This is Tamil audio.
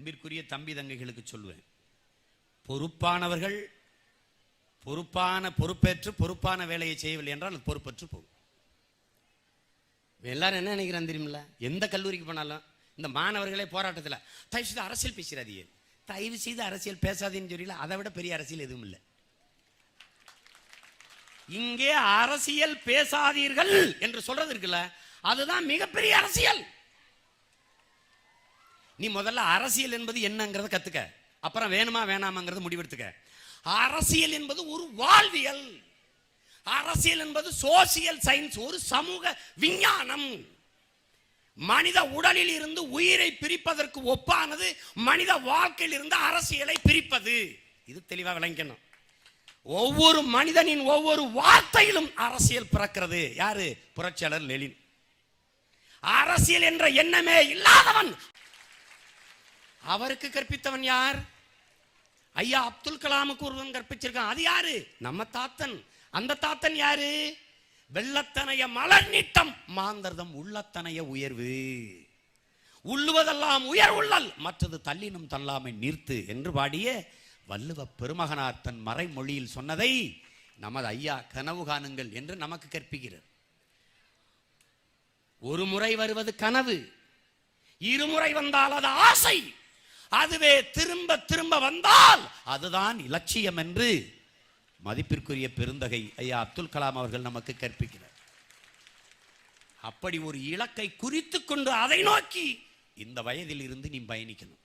அன்பிற்குரிய தம்பி தங்கைகளுக்கு சொல்லுவேன் பொறுப்பானவர்கள் பொறுப்பான பொறுப்பேற்று பொறுப்பான வேலையை செய்யவில்லை என்றால் அது பொறுப்பற்று போகும். எல்லாரும் என்ன நினைக்கிறான் தெரியுமில்ல? எந்த கல்லூரிக்கு போனாலும் இந்த மாணவர்களே போராட்டத்தில் தயவு செய்து அரசியல் பேசுறாதீங்க தயவு செய்து அரசியல் பேசாதீன்னு சொல்லல அதை விட பெரிய அரசியல் எதுவும் இல்லை. இங்கே அரசியல் பேசாதீர்கள் என்று சொல்றது இருக்குல்ல அதுதான் மிகப்பெரிய அரசியல். நீ முதல்ல அரசியல் என்பது என்னங்கிறத கத்துக்க. அப்புறம் வேணுமா வேணாமாங்கிறத முடிவெடுத்துக்க. அரசியல் என்பது ஒரு வாழ்வியல். அரசியல் என்பது சோசியல் சயின்ஸ் ஒரு சமூக விஞ்ஞானம். மனித உடலில் இருந்து உயிரை பிரிப்பதற்கு ஒப்பானது மனித வாழ்க்கையில் இருந்து அரசியலை பிரிப்பது. இது தெளிவாக விளங்கணும். ஒவ்வொரு மனிதனின் ஒவ்வொரு வார்த்தையிலும் அரசியல் பிறக்கிறது. யாரு? புரட்சியாளர் லெலின் அரசியல் என்ற எண்ணமே இல்லாதவன் அவருக்கு கற்பித்தவன் யார்? ஐயா அப்துல் கலாமுக்கு ஒருவன் கற்பிச்சிருக்கான். அது யாரு? நம்ம தாத்தன். அந்த தாத்தன் யாரு? வெள்ளத்தனைய மலர் நீட்டம். மாந்தர்தம் உள்ளத்தனைய உயர்வு. உள்ளுவதெல்லாம் உயர் உள்ளல். மற்றது தள்ளினும் தள்ளாமை நிறுத்து என்று பாடிய வள்ளுவ பெருமகனார் தன் மறைமொழியில் சொன்னதை நமது ஐயா கனவு காணுங்கள் என்று நமக்கு கற்பிக்கிறார். ஒரு முறை வருவது கனவு. இருமுறை வந்தால் அது ஆசை. அதுவே திரும்ப திரும்ப வந்தால் அதுதான் இலட்சியம் என்று மதிப்பிற்குரிய பெருந்தகை ஐயா அப்துல் கலாம் அவர்கள் நமக்கு கற்பிக்கிறார். அப்படி ஒரு இலக்கை குறித்து கொண்டு அதை நோக்கி இந்த வயதில் இருந்து நீ பயணிக்கணும்.